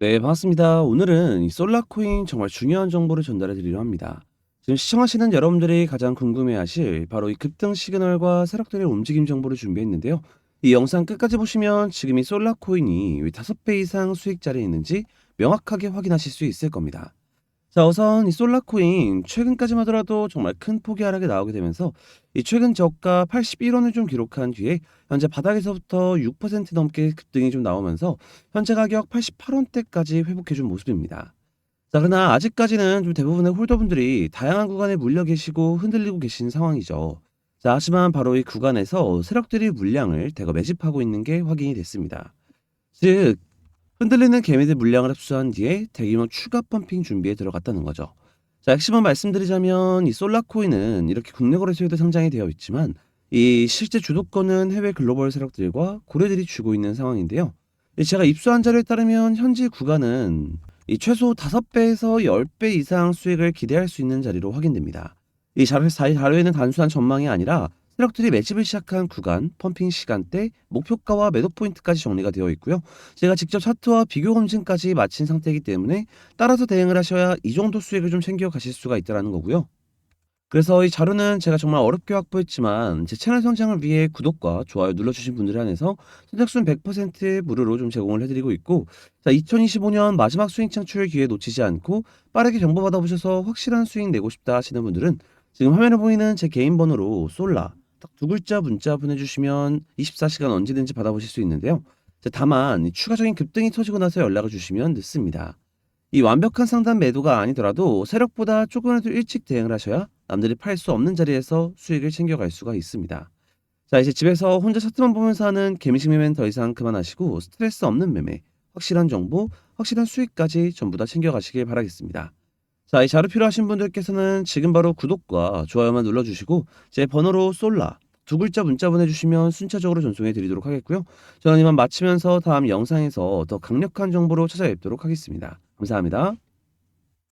네, 반갑습니다. 오늘은 이 솔라코인 정말 중요한 정보를 전달해 드리려 합니다. 지금 시청하시는 여러분들이 가장 궁금해하실 바로 이 급등 시그널과 세력들의 움직임 정보를 준비했는데요. 이 영상 끝까지 보시면 지금 이 솔라코인이 왜 5배 이상 수익 자리에 있는지 명확하게 확인하실 수 있을 겁니다. 자, 우선 이 솔라코인 최근까지만 하더라도 정말 큰 폭의 하락이 나오게 되면서 이 최근 저가 81원을 좀 기록한 뒤에 현재 바닥에서부터 6% 넘게 급등이 좀 나오면서 현재 가격 88원대까지 회복해 준 모습입니다. 자, 그러나 아직까지는 좀 대부분의 홀더분들이 다양한 구간에 물려 계시고 흔들리고 계신 상황이죠. 자, 하지만 바로 이 구간에서 세력들이 물량을 대거 매집하고 있는 게 확인이 됐습니다. 즉, 흔들리는 개미들 물량을 흡수한 뒤에 대규모 추가 펌핑 준비에 들어갔다는 거죠. 자, 핵심은 말씀드리자면 이 솔라코인은 이렇게 국내 거래소에도 상장이 되어 있지만 이 실제 주도권은 해외 글로벌 세력들과 고래들이 쥐고 있는 상황인데요. 이 제가 입수한 자료에 따르면 현재 구간은 이 최소 5배에서 10배 이상 수익을 기대할 수 있는 자리로 확인됩니다. 이 자료, 이 자료에는 단순한 전망이 아니라 세력들이 매집을 시작한 구간, 펌핑 시간대, 목표가와 매도 포인트까지 정리가 되어 있고요. 제가 직접 차트와 비교 검증까지 마친 상태이기 때문에 따라서 대응을 하셔야 이 정도 수익을 좀 챙겨 가실 수가 있다는 거고요. 그래서 이 자료는 제가 정말 어렵게 확보했지만 제 채널 성장을 위해 구독과 좋아요 눌러주신 분들 한해서 선착순 100% 무료로 좀 제공을 해드리고 있고 자 2025년 마지막 수익 창출 기회 놓치지 않고 빠르게 정보 받아보셔서 확실한 수익 내고 싶다 하시는 분들은 지금 화면에 보이는 제 개인 번호로 솔라 딱 두 글자 문자 보내주시면 24시간 언제든지 받아보실 수 있는데요. 자, 다만 이 추가적인 급등이 터지고 나서 연락을 주시면 늦습니다. 이 완벽한 상단 매도가 아니더라도 세력보다 조금이라도 일찍 대응을 하셔야 남들이 팔 수 없는 자리에서 수익을 챙겨갈 수가 있습니다. 자, 이제 집에서 혼자 차트만 보면서 하는 개미식 매매는 더 이상 그만하시고 스트레스 없는 매매, 확실한 정보, 확실한 수익까지 전부 다 챙겨가시길 바라겠습니다. 자, 이 자료 필요하신 분들께서는 지금 바로 구독과 좋아요만 눌러주시고 제 번호로 솔라 두 글자 문자 보내주시면 순차적으로 전송해 드리도록 하겠고요. 저는 이만 마치면서 다음 영상에서 더 강력한 정보로 찾아뵙도록 하겠습니다. 감사합니다.